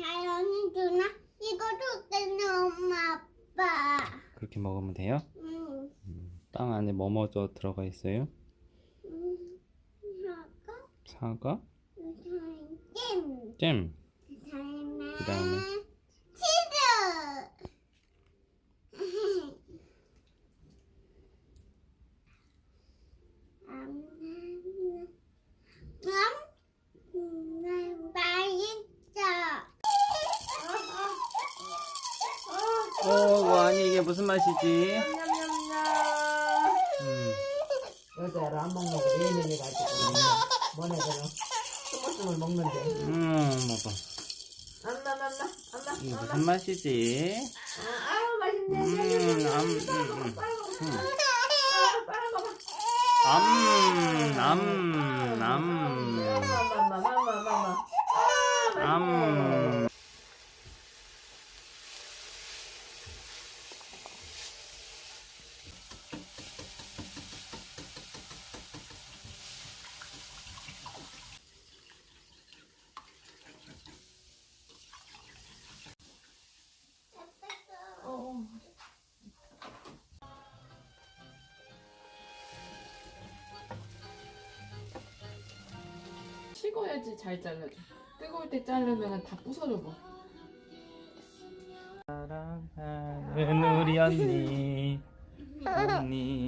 자연이 주나? 이거도 때는 엄마 아빠. 그렇게 먹으면 돼요? 응. 빵 안에 뭐뭐 더 들어가 있어요? 응. 하고 사과, 잼. 잼, 그다음에 그다음에 치즈. 음, 음, 맛있어. 오, 아니? 이게 무슨 맛이지? 음, 여자를 안 먹는 거 예민해가지고 뭐네들은 스물스물 먹는데. 음, 먹어. 안나 안나 안나 이게 안나. 무슨 맛이지? 아우 맛있네. 음, 암, 음, 음, 음. 암, 암, 암, 식어야지 잘 잘라줘. 뜨거울 때 자르면 다 부서져 뭐. 사랑하는 우리 언니, 언니.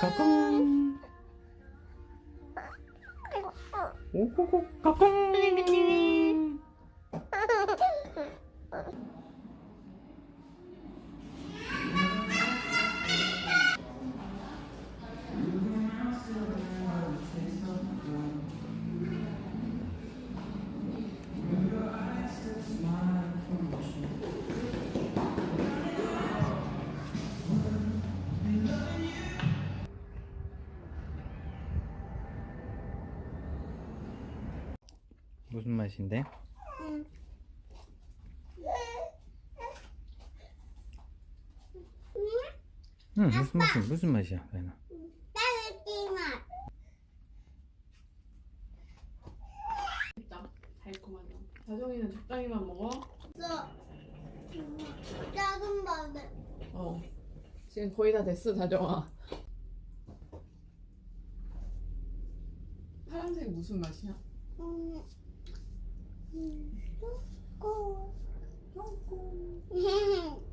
까꿍. 오호호, 까꿍. 무슨 맛인데? 응. 응, 무슨 맛이 무슨 맛이야, 나나? 딸기 맛. 다정이는 적당히만 먹어. 써. 작은 바들. 어. 지금 거의 다 됐어, 다정아. 파란색 무슨 맛이야? 음. 음. 꼬. 꼬.